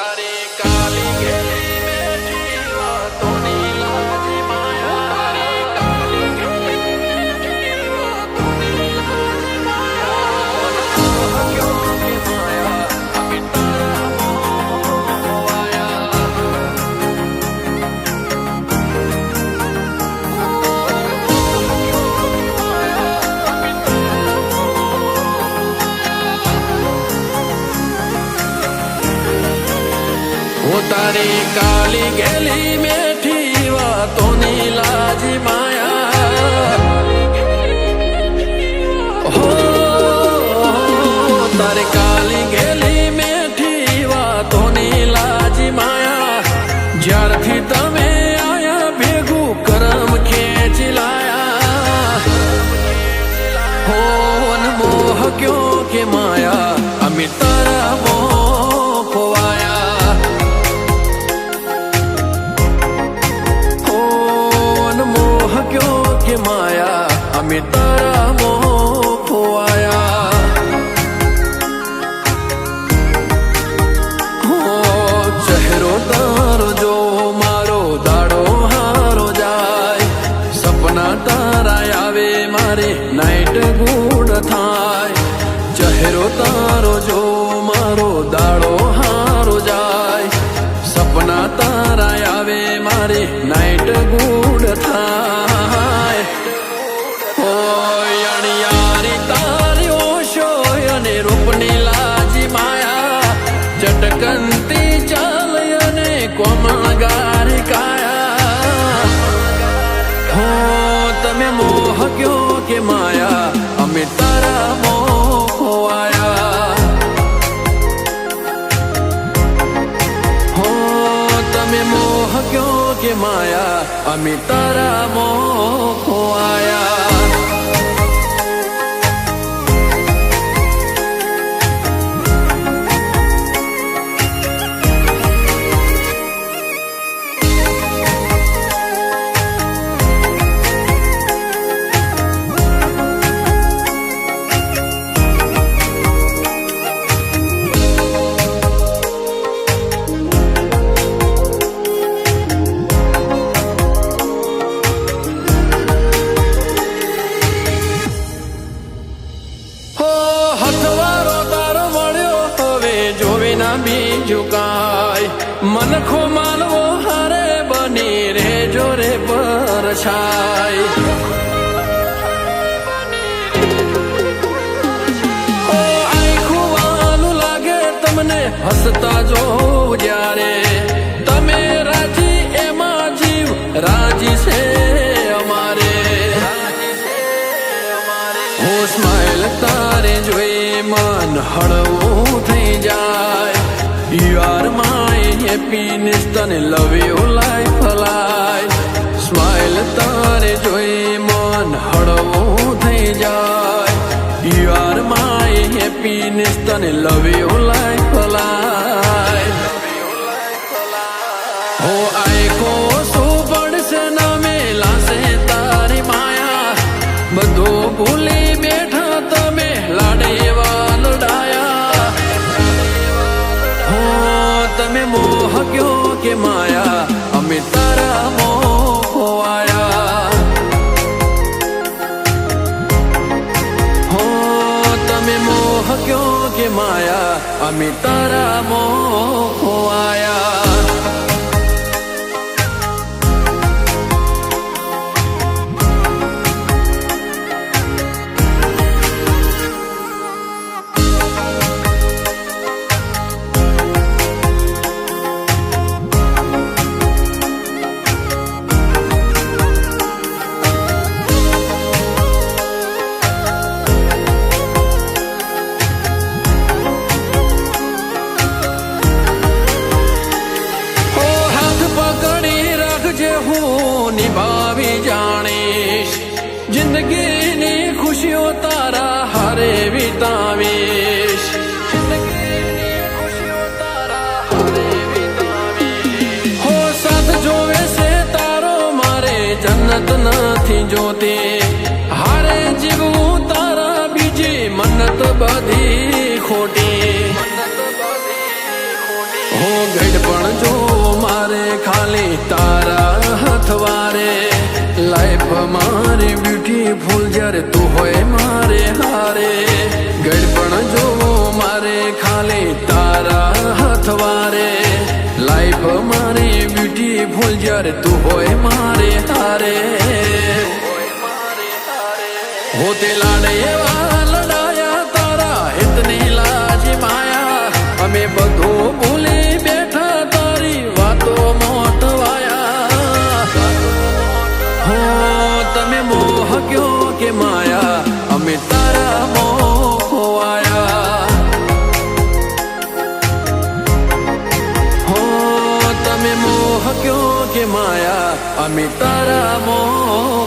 सारे काली तो काली गली मेठी तो लाज माया। जर थी आया, भेगू करम खेच लाया। मोह क्यों के माया? આવે મારે નાઈટ ગુડ થાય. ચહેરો તારો જો મારો દાડો હારો જાય. સપના તારા આવે મારે નાઈટ ગુડ થાય. ક્યો કે માયા અમે તારા મોહ ના બીજું કાય મનખો માનવો હારે બની રે જોરે પરછાય હસતા જો જ્યારે તમે રાજી એમાં જીવ રાજી છે અમારે હું સ્માઈલ તારે જોઈ મન હળવું થઈ જાય યુ આર માય હેપીનેસ તને love you life life smile તારે જોઈ મન હળવું થઈ જાય યુ આર માય હેપીનેસ તને લવ યુ લાઈફ લાઈફ હો આયકો તમે મોહ કયો કે માયા? અમે તારા મોહ ખોવાયા હો, તમે મોહ કયો કે માયા? અમે તારા મોહ ખોવાયા હું નિભાવી જાણીશ. જિંદગીની ખુશીઓ તારા હારે વિતાવીશ. હો જોવે તારો મારે જન્નત નથી જોતી. હારે જીવવું તારા બીજી મન્નત બધી ખોટી. હો ગઢ પણ જો મારે ખાલી તારા લાઈફ મારી બ્યુટીફુલ જ્યારે તું હોય મારે હારે ગડપણ જોવો મારે ખાલી તારા હથવારે લાઈફ મારી બ્યુટીફુલ જ્યારે તું હોય મારે હારે હોતે લાડે એવા લડાયા તારા હિતની લાજી માયા અમે બધું ભૂલી તમે મોહ